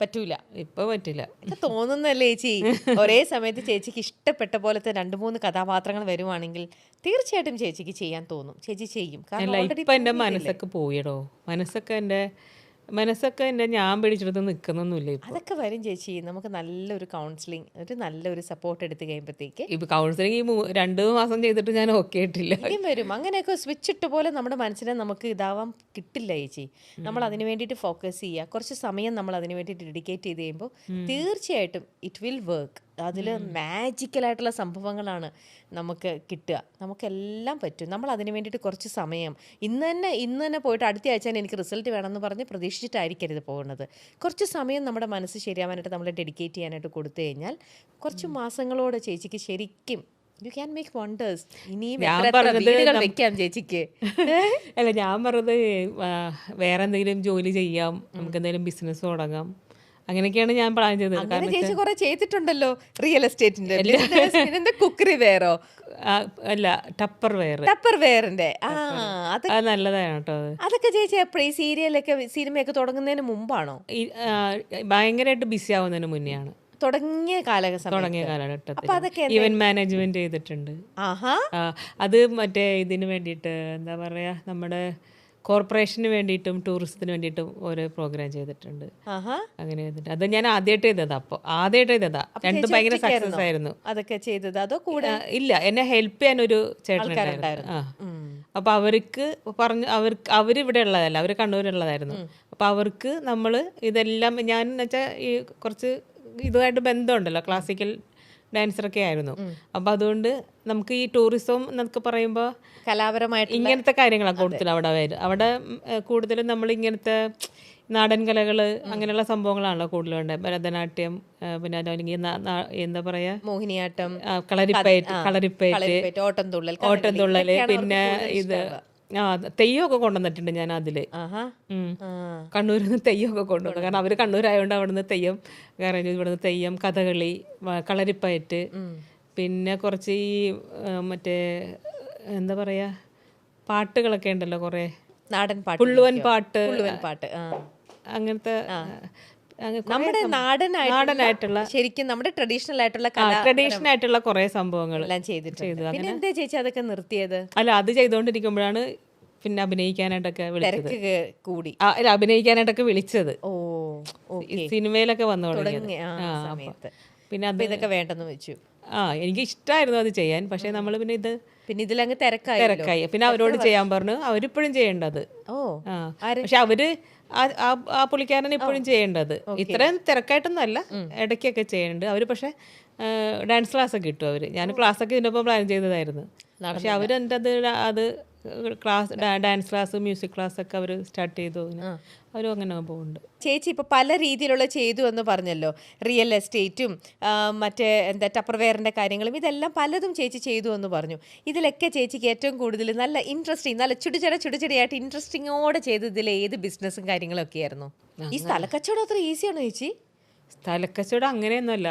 പറ്റൂല. ഇപ്പൊ പറ്റില്ല തോന്നുന്നല്ലേ ചേച്ചി ഒരേ സമയത്ത് ചേച്ചിക്ക് ഇഷ്ടപ്പെട്ട പോലത്തെ രണ്ട് മൂന്ന് കഥാപാത്രങ്ങൾ വരുവാണെങ്കിൽ തീർച്ചയായിട്ടും ചേച്ചിക്ക് ചെയ്യാൻ തോന്നും. ചേച്ചി ചെയ്യും. കാരണം എന്റെ? മനസ്സൊക്കെ പോയടോ? മനസ്സൊക്കെ എന്റെ മനസ്സൊക്കെ എന്റെ ഞാൻ പിടിച്ചെടുത്ത് നിക്കുന്നൊന്നുമില്ല ഇപ്പൊ. അതൊക്കെ വരും ചേച്ചി. നമുക്ക് നല്ലൊരു കൗൺസിലിംഗ് ഒരു നല്ലൊരു സപ്പോർട്ട് എടുത്ത് കഴിയുമ്പോഴത്തേക്ക് ഇപ്പൊ കൗൺസിലിംഗ് ഈ രണ്ട് മാസം ചെയ്തിട്ട് ഞാൻ ഓക്കെ ആയിട്ടില്ല. വരും. അങ്ങനെയൊക്കെ സ്വിച്ച് ഇട്ട പോലെ നമ്മുടെ മനസ്സിനെ നമുക്ക് ഇതാവാൻ കിട്ടില്ല ചേച്ചി. നമ്മൾ അതിന് വേണ്ടിയിട്ട് ഫോക്കസ് ചെയ്യുക. കുറച്ച് സമയം നമ്മൾ അതിന് വേണ്ടിയിട്ട് ഡെഡിക്കേറ്റ് ചെയ്ത് കഴിയുമ്പോൾ തീർച്ചയായിട്ടും ഇറ്റ് വിൽ വർക്ക് അതിൽ മാജിക്കലായിട്ടുള്ള സംഭവങ്ങളാണ് നമുക്ക് കിട്ടുക. നമുക്കെല്ലാം പറ്റും. നമ്മൾ അതിന് വേണ്ടിയിട്ട് കുറച്ച് സമയം. ഇന്ന് തന്നെ ഇന്ന് തന്നെ പോയിട്ട് അടുത്ത ആഴ്ച തന്നെ എനിക്ക് റിസൾട്ട് വേണമെന്ന് പറഞ്ഞ് പ്രതീക്ഷിച്ചിട്ടായിരിക്കരുത് പോകുന്നത് കുറച്ച് സമയം നമ്മുടെ മനസ്സ് ശരിയാവാനായിട്ട് നമ്മൾ ഡെഡിക്കേറ്റ് ചെയ്യാനായിട്ട് കൊടുത്തു കഴിഞ്ഞാൽ കുറച്ച് മാസങ്ങളോടെ ചേച്ചിക്ക് ശരിക്കും യു ക്യാൻ മേക്ക് വണ്ടേഴ്സ് ഇനിയും വെക്കാം ചേച്ചിക്ക്? അല്ല ഞാൻ പറഞ്ഞത് വേറെ എന്തെങ്കിലും ജോലി ചെയ്യാം. നമുക്ക് എന്തെങ്കിലും ബിസിനസ് തുടങ്ങാം. അങ്ങനെയൊക്കെയാണ് ഞാൻ പ്ലാൻ ചെയ്തത്. അങ്ങനെ ചേച്ചി കുറെ ചെയ്തിട്ടുണ്ടല്ലോ റിയൽ എസ്റ്റേറ്റിന്റെ കുക്കറി വേറോ? അല്ല ടപ്പർ വെയർ ടപ്പർ വെയറിന്റെ ആ നല്ലതാണ് കേട്ടോ അതൊക്കെ ചേച്ചി എപ്പോഴും ഈ സീരിയലൊക്കെ സിനിമയൊക്കെ തുടങ്ങുന്നതിന് മുമ്പാണോ? ഭയങ്കരമായിട്ട് ബിസി ആവുന്നതിന് മുന്നെയാണ്. തുടങ്ങിയ കാലഘട്ടം. തുടങ്ങിയ കാലഘട്ടത്തിൽ ഇവന്റ് മാനേജ്മെന്റ് ചെയ്തിട്ടുണ്ട്. അത് മറ്റേ ഇതിന് വേണ്ടിയിട്ട് എന്താ പറയാ നമ്മുടെ കോർപ്പറേഷന് വേണ്ടിയിട്ടും ടൂറിസത്തിന് വേണ്ടിയിട്ടും ഓരോ പ്രോഗ്രാം ചെയ്തിട്ടുണ്ട്. അങ്ങനെ ചെയ്തിട്ട് അത് ഞാൻ ആദ്യമായിട്ട് ചെയ്തതാ അപ്പോൾ ആദ്യമായിട്ട് ചെയ്തതാ. രണ്ടും ഭയങ്കര സക്സസ് ആയിരുന്നു. അതൊക്കെ ചെയ്തത്? അതോ കൂടെ? ഇല്ല. എന്നെ ഹെൽപ്പ് ചെയ്യാൻ ഒരു ചേട്ടനുണ്ടായിരുന്നു ആ. അപ്പൊ അവർക്ക് പറഞ്ഞു അവർക്ക് അവരിവിടെ ഉള്ളതല്ല. അവർ കണ്ണൂരുള്ളതായിരുന്നു അപ്പൊ അവർക്ക് നമ്മൾ ഇതെല്ലാം ഞാൻ എന്ന് വെച്ചാൽ ഈ കുറച്ച് ഇതുമായിട്ട് ബന്ധമുണ്ടല്ലോ. ക്ലാസിക്കൽ ഡാൻസറൊക്കെ ആയിരുന്നു. അപ്പൊ അതുകൊണ്ട് നമുക്ക് ഈ ടൂറിസം എന്നൊക്കെ പറയുമ്പോൾ കലാപരമായിട്ട് ഇങ്ങനത്തെ കാര്യങ്ങളാണ് കൂടുതൽ അവിടെ വരും. അവിടെ കൂടുതലും നമ്മൾ ഇങ്ങനത്തെ നാടൻ കലകൾ അങ്ങനെയുള്ള സംഭവങ്ങളാണല്ലോ കൂടുതലുണ്ട് ഭരതനാട്യം പിന്നെ അല്ലെങ്കിൽ എന്താ പറയാ? മോഹിനിയാട്ടം കളരിപ്പയറ്റ് കളരിപ്പയറ്റ് ഓട്ടംതുള്ളൽ ഓട്ടംതുള്ളൽ, പിന്നെ ഇത്. ആ തെയ്യമൊക്കെ കൊണ്ടുവന്നിട്ടുണ്ട് ഞാൻ അതിൽ. കണ്ണൂരിൽ നിന്ന് തെയ്യമൊക്കെ കൊണ്ടുവന്നു. കാരണം അവർ കണ്ണൂരായതുകൊണ്ട് അവിടുന്ന് തെയ്യം കാരണം ഇവിടുന്ന് തെയ്യം കഥകളി കളരിപ്പയറ്റ്. പിന്നെ കുറച്ച് ഈ മറ്റേ എന്താ പറയാ പാട്ടുകളൊക്കെ ഉണ്ടല്ലോ കുറെ. നാടൻ പാട്ട് പുള്ളുവൻ പാട്ട്. പുള്ളുവൻ പാട്ട് അങ്ങനത്തെ നമ്മുടെ നാടനായിട്ടുള്ള ശരിക്കും നമ്മുടെ ട്രഡീഷണൽ ആയിട്ടുള്ള ട്രഡീഷണൽ ആയിട്ടുള്ള കുറെ സംഭവങ്ങൾ എല്ലാം ചെയ്തിട്ടുണ്ട്. പിന്നെ എന്താ ചേച്ചി അതൊക്കെ നിർത്തിയത്? അല്ല അത് ചെയ്തുകൊണ്ടിരിക്കുമ്പോഴാണ് പിന്നെ അഭിനയിക്കാനായിട്ടൊക്കെ വിളിച്ചത്. കൂടി. അല്ല അഭിനയിക്കാനായിട്ടൊക്കെ വിളിച്ചത്. ഓ സിനിമയിലൊക്കെ വന്നു തുടങ്ങി പിന്നെ ഇതൊക്കെ വേണ്ടെന്ന് വെച്ചു. ആ എനിക്ക് ഇഷ്ടമായിരുന്നു അത് ചെയ്യാൻ. പക്ഷെ നമ്മൾ പിന്നെ ഇത് പിന്നെ ഇതിലങ്ങ് തിരക്കായി തിരക്കായി. പിന്നെ അവരോട് ചെയ്യാൻ പറഞ്ഞു. അവരിപ്പോഴും ചെയ്യേണ്ടത്. ഓ? പക്ഷെ അവർ ആ- പുള്ളിക്കാരൻ ഇപ്പോഴും ചെയ്യേണ്ടത്. ഇത്രയും തിരക്കായിട്ടൊന്നും അല്ല ഇടയ്ക്കൊക്കെ ചെയ്യുന്നുണ്ട്. അവർ പക്ഷെ ഡാൻസ് ക്ലാസ് ഒക്കെ കിട്ടും അവർ. ഞാൻ ക്ലാസ് ഒക്കെ ഇതിനൊപ്പം പ്ലാൻ ചെയ്തതായിരുന്നു. പക്ഷെ അവർ എന്റെ അത് അത് class dance class music class ഒക്കെ അവർ സ്റ്റാർട്ട് ചെയ്തു. അവരും അങ്ങനെ പോകുന്നുണ്ട് ചേച്ചി ഇപ്പോൾ പല രീതിയിലുള്ള ചെയ്തു എന്ന് പറഞ്ഞല്ലോ. റിയൽ എസ്റ്റേറ്റും മറ്റേ എന്താ ടപ്പർവെയറിന്റെ കാര്യങ്ങളും ഇതെല്ലാം പലതും ചേച്ചി ചെയ്തു എന്ന് പറഞ്ഞു. ഇതിലൊക്കെ ചേച്ചിക്ക് ഏറ്റവും കൂടുതൽ നല്ല ഇൻട്രസ്റ്റിംഗ് നല്ല ചുടിച്ചട ചുടിച്ചടയായിട്ട് ഇൻട്രസ്റ്റിങ്ങോടെ ഇതിലെ ഏത് ബിസിനസ്സും കാര്യങ്ങളൊക്കെ ആയിരുന്നു. ഈ സ്ഥലക്കച്ചവടം അത്ര ഈസിയാണോ ചേച്ചി? സ്ഥലക്കച്ചവടം അങ്ങനെയൊന്നുമല്ല.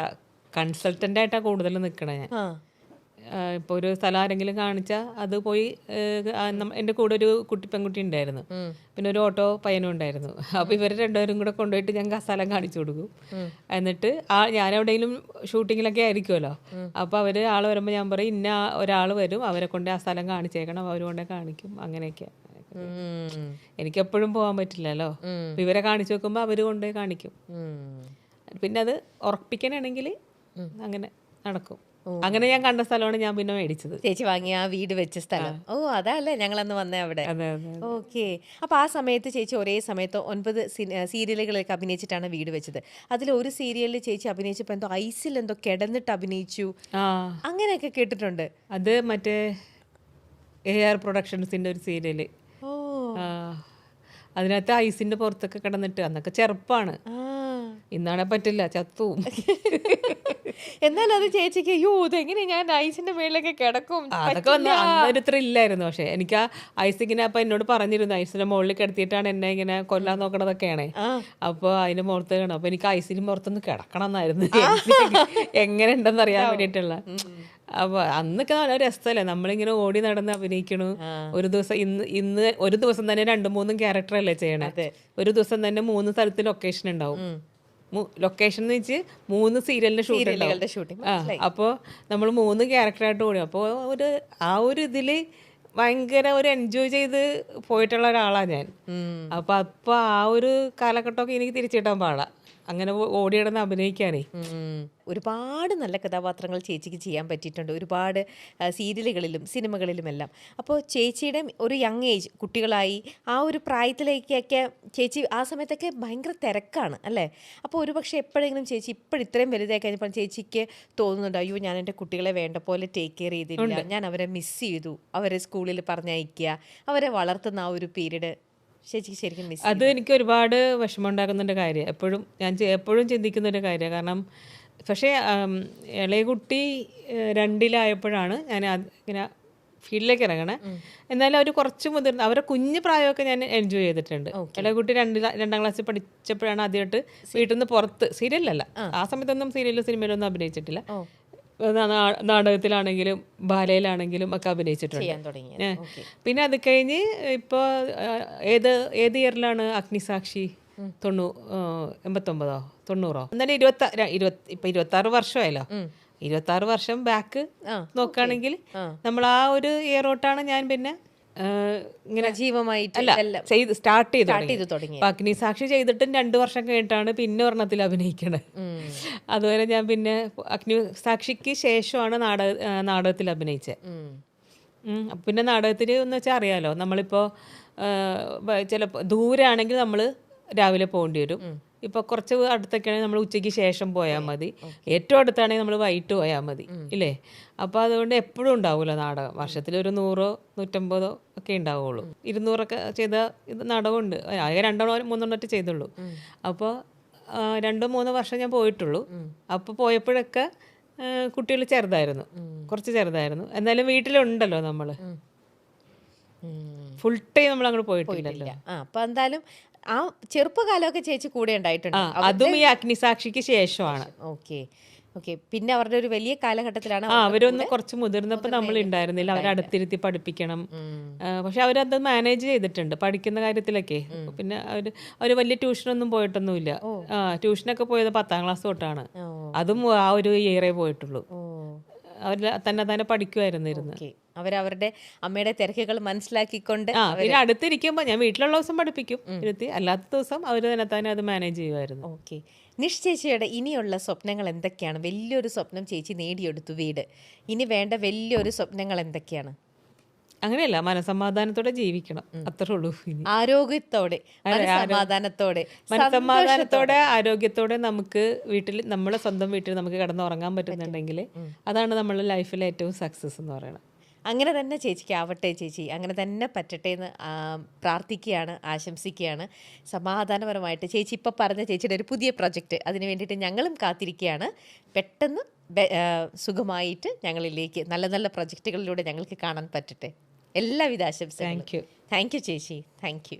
കൺസൾട്ടന്റ് ആയിട്ടാണ് കൂടുതൽ നിൽക്കണേ ഞാൻ. ഇപ്പോൾ ഒരു സ്ഥലം ആരെങ്കിലും കാണിച്ചാൽ അത് പോയി എന്റെ എന്റെ കൂടെ ഒരു കുട്ടി പെൺകുട്ടി ഉണ്ടായിരുന്നു. പിന്നെ ഒരു ഓട്ടോ പയ്യനും ഉണ്ടായിരുന്നു. അപ്പോൾ ഇവർ രണ്ടുപേരും കൂടെ കൊണ്ടുപോയിട്ട് ഞങ്ങൾക്ക് ആ സ്ഥലം കാണിച്ചു കൊടുക്കും. എന്നിട്ട് ആ ഞാൻ എവിടെയെങ്കിലും ഷൂട്ടിങ്ങിലൊക്കെ ആയിരിക്കുമല്ലോ. അപ്പോൾ അവർ ആൾ വരുമ്പോൾ ഞാൻ പറയും ഇന്ന ഒരാൾ വരും അവരെ കൊണ്ട് ആ സ്ഥലം കാണിച്ചേക്കണം അവർ കൊണ്ടേ കാണിക്കും. അങ്ങനെയൊക്കെ. എനിക്ക് എപ്പോഴും പോകാൻ പറ്റില്ലല്ലോ. ഇവരെ കാണിച്ചു വെക്കുമ്പോൾ അവർ കൊണ്ടുപോയി കാണിക്കും. പിന്നെ അത് ഉറപ്പിക്കാനാണെങ്കിൽ അങ്ങനെ നടക്കും. അങ്ങനെ ഞാൻ കണ്ട സ്ഥലമാണ് ഞാൻ പിന്നെ മേടിച്ചത്. ചേച്ചി വാങ്ങിയ ആ വീട് വെച്ച സ്ഥലം. ഓ അതല്ലേ ഞങ്ങൾ അന്ന് വന്നേ അവിടെ. ഓക്കെ. അപ്പൊ ആ സമയത്ത് ചേച്ചി ഒരേ സമയത്ത് ഒൻപത് സി- സീരിയലുകളൊക്കെ അഭിനയിച്ചിട്ടാണ് വീട് വെച്ചത്. അതിൽ ഒരു സീരിയലിൽ ചേച്ചി അഭിനയിച്ചപ്പോ എന്തോ ഐസിൽ എന്തോ കിടന്നിട്ട് അഭിനയിച്ചു. അങ്ങനെയൊക്കെ കേട്ടിട്ടുണ്ട്. അത് മറ്റേ എ ആർ പ്രൊഡക്ഷൻസിന്റെ ഒരു സീരിയൽ. ഓ. അതിനകത്ത് ഐസിന്റെ പുറത്തൊക്കെ കിടന്നിട്ട് അന്നൊക്കെ ചെറുപ്പാണ്. ഇന്നാണെ പറ്റില്ല ചത്തു എന്നാൽ അത് ചേച്ചിക്ക് അയ്യോ ഇതെങ്ങനെ ഞാൻ ഐസിന്റെ മേളിലൊക്കെ കിടക്കും? അതൊക്കെ വന്ന് അന്നൊരു ത്രില്ലായിരുന്നു പക്ഷെ എനിക്ക് ആ ഐസ് ഇങ്ങനെ അപ്പൊ എന്നോട് പറഞ്ഞിരുന്നു ഐസിന്റെ മുകളിൽ കിടത്തിയിട്ടാണ് എന്നെ ഇങ്ങനെ കൊല്ലാൻ നോക്കണതൊക്കെയാണ്. അപ്പൊ അതിന്റെ മുഖത്ത് കാണും. അപ്പൊ എനിക്ക് ഐസിന് പുറത്തൊന്ന് കിടക്കണം എന്നായിരുന്നു എങ്ങനെ ഉണ്ടെന്ന് അറിയാൻ വേണ്ടിയിട്ടുള്ള. അപ്പൊ അന്നൊക്കെ നല്ല രസമല്ലേ? നമ്മളിങ്ങനെ ഓടി നടന്ന് അഭിനയിക്കണു. ഒരു ദിവസം ഇന്ന് ഇന്ന് ഒരു ദിവസം തന്നെ രണ്ടും മൂന്നും ക്യാരക്ടർ അല്ലേ ചെയ്യണേ? ഒരു ദിവസം തന്നെ മൂന്ന് സ്ഥലത്ത് ലൊക്കേഷൻ ഉണ്ടാവും. ലൊക്കേഷൻ എന്ന് വെച്ച് മൂന്ന് സീരിയലിന്റെ ഷൂട്ട് സീരിയലുകളുടെ ഷൂട്ടിംഗ് അപ്പോൾ നമ്മൾ മൂന്ന് ക്യാരക്ടറായിട്ട് ഓടി. അപ്പോൾ ഒരു ആ ഒരു ഇതിൽ ഭയങ്കര ഒരു എൻജോയ് ചെയ്ത് പോയിട്ടുള്ള ഒരാളാണ് ഞാൻ. അപ്പോൾ അപ്പൊ ആ ഒരു കാലഘട്ടമൊക്കെ എനിക്ക് തിരിച്ചിട്ടാൻ പാടാം. അങ്ങനെ ഓടിയിടന്ന് അഭിനയിക്കാനേ. ഒരുപാട് നല്ല കഥാപാത്രങ്ങൾ ചേച്ചിക്ക് ചെയ്യാൻ പറ്റിയിട്ടുണ്ട്. ഒരുപാട് സീരിയലുകളിലും സിനിമകളിലും എല്ലാം അപ്പോൾ ചേച്ചിയുടെ ഒരു യങ് ഏജ് കുട്ടികളായി ആ ഒരു പ്രായത്തിലേക്കൊക്കെ ചേച്ചി ആ സമയത്തൊക്കെ ഭയങ്കര തിരക്കാണ് അല്ലേ? അപ്പോൾ ഒരു പക്ഷേ എപ്പോഴെങ്കിലും ചേച്ചി ഇപ്പോൾ ഇത്രയും വലുതായി കഴിഞ്ഞപ്പോൾ ചേച്ചിക്ക് തോന്നുന്നുണ്ട് അയ്യോ ഞാൻ എന്റെ കുട്ടികളെ വേണ്ട പോലെ ടേക്ക് കെയർ ചെയ്തില്ല. ഞാൻ അവരെ മിസ് ചെയ്തു. അവരെ സ്കൂളിൽ പറഞ്ഞയക്കുക. അവരെ വളർത്തുന്ന ആ ഒരു പീരീഡ് ചേച്ചിക്ക് ശരിക്കും മിസ് അത് എനിക്ക് ഒരുപാട് വിഷമം ഉണ്ടാക്കുന്നൊരു കാര്യം. എപ്പോഴും ഞാൻ എപ്പോഴും ചിന്തിക്കുന്ന ഒരു കാര്യമാണ് കാരണം പക്ഷേ ഇളയകുട്ടി ഇളയ കുട്ടി രണ്ടിലായപ്പോഴാണ് ഞാൻ ഇങ്ങനെ ഫീൽഡിലേക്ക് ഇറങ്ങണേ. എന്നാലും അവർ കുറച്ച് മുതിർന്ന അവരുടെ കുഞ്ഞു പ്രായമൊക്കെ ഞാൻ എൻജോയ് ചെയ്തിട്ടുണ്ട്. ഇളയ കുട്ടി രണ്ട് രണ്ടാം ക്ലാസ്സിൽ പഠിച്ചപ്പോഴാണ് ആദ്യമായിട്ട് വീട്ടിൽ നിന്ന് പുറത്ത് സീരിയലല്ല ആ. സമയത്തൊന്നും സീരിയലിലും സിനിമയിലൊന്നും അഭിനയിച്ചിട്ടില്ല. നാടകത്തിലാണെങ്കിലും ബാലയിലാണെങ്കിലും ഒക്കെ അഭിനയിച്ചിട്ടുണ്ട്. പിന്നെ അത് കഴിഞ്ഞ് ഇപ്പോൾ ഏത് ഏത് ഇയറിലാണ് അഗ്നിസാക്ഷി തൊണ്ണൂ എൺപത്തൊമ്പതോ? തൊണ്ണൂറോ? എന്നാലും ഇരുപത്തി ഇരുപത്തി ഇപ്പൊ ഇരുപത്തി ആറ് വർഷമായല്ലോ. ഇരുപത്തി ആറ് വർഷം ബാക്ക് നോക്കുകയാണെങ്കിൽ നമ്മൾ ആ ഒരു ഇയറോട്ടാണ് ഞാൻ പിന്നെ ഇങ്ങനെ ജീവമായിട്ട് അല്ല ചെയ്ത് സ്റ്റാർട്ട് ചെയ്ത് സ്റ്റാർട്ട്. ചെയ്ത് തുടങ്ങി അഗ്നിസാക്ഷി ചെയ്തിട്ടും രണ്ടു വർഷം കഴിഞ്ഞിട്ടാണ് പിന്നെ ഒരെണ്ണത്തിൽ അഭിനയിക്കണത്. അതുപോലെ ഞാൻ പിന്നെ അഗ്നി സാക്ഷിക്ക് ശേഷമാണ് നാടക നാടകത്തിൽ അഭിനയിച്ചത്. പിന്നെ നാടകത്തിൽ എന്ന് വെച്ചാൽ അറിയാലോ നമ്മളിപ്പോൾ ചിലപ്പോൾ ദൂരാണെങ്കിൽ നമ്മൾ രാവിലെ പോകേണ്ടി വരും. ഇപ്പോൾ കുറച്ച് അടുത്തൊക്കെയാണെങ്കിൽ നമ്മൾ ഉച്ചയ്ക്ക് ശേഷം പോയാൽ മതി. ഏറ്റവും അടുത്താണെങ്കിൽ നമ്മൾ വൈകിട്ട് പോയാൽ മതി. ഇല്ലേ? അപ്പോൾ അതുകൊണ്ട് എപ്പോഴും ഉണ്ടാവൂല നാടകം. വർഷത്തിൽ ഒരു നൂറോ നൂറ്റമ്പതോ ഒക്കെ ഉണ്ടാവുള്ളൂ. ഇരുന്നൂറൊക്കെ ചെയ്ത ഇത് നാടകമുണ്ട്. ആകെ രണ്ടെണ്ണോ മൂന്നെണ്ണൊക്കെ ചെയ്തുള്ളൂ. അപ്പോൾ രണ്ടോ മൂന്നോ വർഷം ഞാൻ പോയിട്ടുള്ളൂ. അപ്പോൾ പോയപ്പോഴൊക്കെ കുട്ടികൾ ചെറുതായിരുന്നു. കുറച്ച് ചെറുതായിരുന്നു. എന്നാലും വീട്ടിലുണ്ടല്ലോ നമ്മൾ ഫുൾ ടൈം നമ്മൾ അങ്ങോട്ട് പോയിട്ടില്ലല്ലോ. ആ അപ്പൊ എന്തായാലും ആ ചെറുപ്പകാലമൊക്കെ ചേച്ചി കൂടെ ഉണ്ടായിട്ടുണ്ട്. അതും ഈ അഗ്നിസാക്ഷിക്ക് ശേഷമാണ്. ഓക്കെ. ഓക്കെ. പിന്നെ അവരുടെ ഒരു വലിയ കാലഘട്ടത്തിലാണ് അവരൊന്ന് കുറച്ച് മുതിർന്നപ്പോൾ നമ്മൾ ഉണ്ടായിരുന്നില്ല. അവരെ അടുത്തിരുത്തി പഠിപ്പിക്കണം. പക്ഷെ അവരത് മാനേജ് ചെയ്തിട്ടുണ്ട് പഠിക്കുന്ന കാര്യത്തിലൊക്കെ. പിന്നെ അവർ അവർ വലിയ ട്യൂഷനൊന്നും പോയിട്ടൊന്നുമില്ല. ആ ട്യൂഷനൊക്കെ പോയത് പത്താം ക്ലാസ് തൊട്ടാണ്. അതും ആ ഒരു ഇയറേ പോയിട്ടുള്ളൂ. അവർ തന്നെ തന്നെ പഠിക്കുമായിരുന്നു ഇരുന്ന്. അവരവരുടെ അമ്മയുടെ തിരക്കുകൾ മനസ്സിലാക്കിക്കൊണ്ട് അവർ പിന്നെ അടുത്തിരിക്കുമ്പോൾ ഞാൻ വീട്ടിലുള്ള ദിവസം പഠിപ്പിക്കും. ഇരുത്തി അല്ലാത്ത ദിവസം അവർ തന്നെ തന്നെ അത് മാനേജ് ചെയ്യുമായിരുന്നു. ഓക്കെ. നിഷ് ചേച്ചിയുടെ ഇനിയുള്ള സ്വപ്നങ്ങൾ എന്തൊക്കെയാണ്? വലിയൊരു സ്വപ്നം ചേച്ചി നേടിയെടുത്തു വീട്. ഇനി വേണ്ട വലിയൊരു സ്വപ്നങ്ങൾ എന്തൊക്കെയാണ്? അങ്ങനെയല്ല മനസമാധാനത്തോടെ ജീവിക്കണം. അത്രേ ഉള്ളൂ ആരോഗ്യത്തോടെ സമാധാനത്തോടെ മനസമാധാനത്തോടെ ആരോഗ്യത്തോടെ നമുക്ക് വീട്ടിൽ നമ്മളെ സ്വന്തം വീട്ടിൽ നമുക്ക് കിടന്നുറങ്ങാൻ പറ്റുന്നുണ്ടെങ്കിൽ അതാണ് നമ്മളെ ലൈഫിലെ ഏറ്റവും സക്സസ് എന്ന് പറയുന്നത്. അങ്ങനെ തന്നെ ചേച്ചിക്ക് ആവട്ടെ ചേച്ചി അങ്ങനെ തന്നെ പറ്റട്ടെ എന്ന് പ്രാർത്ഥിക്കുകയാണ് ആശംസിക്കുകയാണ്. സമാധാനപരമായിട്ട് ചേച്ചി ഇപ്പോൾ പറഞ്ഞ ചേച്ചിയുടെ ഒരു പുതിയ പ്രൊജക്റ്റ് അതിന് വേണ്ടിയിട്ട് ഞങ്ങളും കാത്തിരിക്കുകയാണ്. പെട്ടെന്ന് സുഖമായിട്ട് ഞങ്ങളിലേക്ക് നല്ല നല്ല പ്രൊജക്റ്റുകളിലൂടെ ഞങ്ങൾക്ക് കാണാൻ പറ്റട്ടെ. എല്ലാവിധ ആശംസകളും. Thank you. താങ്ക് യു ചേച്ചി. Thank you.